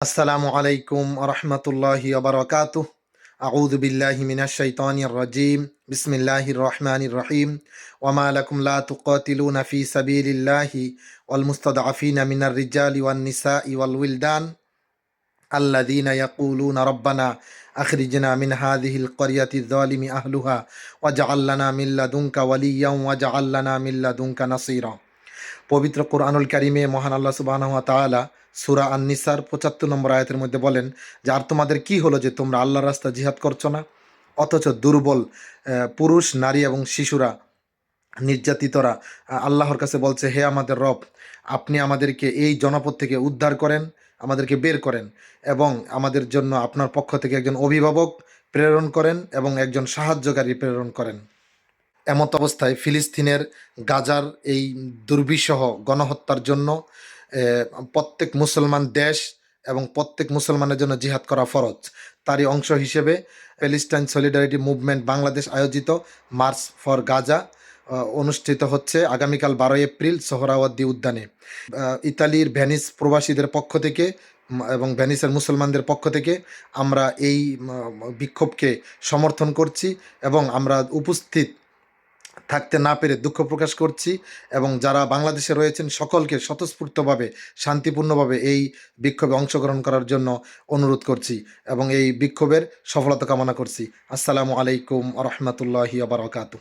আসসালামু আলাইকুম রহমতুল্লাহি আবরকাতুহ আউযু বিল্লাহি মিনাশ শাইতানির রাজিম বিসমিল্লাহির রহমানির রহিম ওয়ামা লাকুম লা তুকাতিলুনা ফি সাবিলিল্লাহি ওয়াল মুস্তাদআফিনা মিনার রিজালি ওয়ান নিসাই ওয়াল উইলদান الذين يقولون ربنا أخرجنا من هذه القرية الظالم أهلها واجعل لنا من لدنك وليا واجعل لنا من لدنك نصيرا পবিত্র কোরআনুল কারিমে মহান আল্লাহ সুবাহ তাআলা সুরা আননিসার পঁচাত্তর নম্বর আয়াতের মধ্যে বলেন যে, আর তোমাদের কি হলো যে তোমরা আল্লাহর রাস্তা জিহাদ করছ না? অথচ দুর্বল পুরুষ, নারী এবং শিশুরা, নির্যাতিতরা আল্লাহর কাছে বলছে, হে আমাদের রব, আপনি আমাদেরকে এই জনপদ থেকে উদ্ধার করেন, আমাদেরকে বের করেন এবং আমাদের জন্য আপনার পক্ষ থেকে একজন অভিভাবক প্রেরণ করেন এবং একজন সাহায্যকারী প্রেরণ করেন। এমত অবস্থায় ফিলিস্তিনের গাজার এই দুর্বিষহ গণহত্যার জন্য প্রত্যেক মুসলমান দেশ এবং প্রত্যেক মুসলমানের জন্য জিহাদ করা ফরজ। তারই অংশ হিসেবে প্যালেস্টাইন সলিডারিটি মুভমেন্ট বাংলাদেশ আয়োজিত মার্চ ফর গাজা অনুষ্ঠিত হচ্ছে আগামীকাল বারোই এপ্রিল সোহরাওয়ার্দী উদ্যানে। ইতালির ভ্যানিস প্রবাসীদের পক্ষ থেকে এবং ভ্যানিসের মুসলমানদের পক্ষ থেকে আমরা এই বিক্ষোভকে সমর্থন করছি এবং আমরা উপস্থিত থাকতে না পেরে দুঃখ প্রকাশ করছি এবং যারা বাংলাদেশে রয়েছেন সকলকে স্বতঃস্ফূর্তভাবে, শান্তিপূর্ণভাবে এই বিক্ষোভে অংশগ্রহণ করার জন্য অনুরোধ করছি এবং এই বিক্ষোভের সফলতা কামনা করছি। আসসালামু আলাইকুম রহমতুল্লাহি আবরকাতু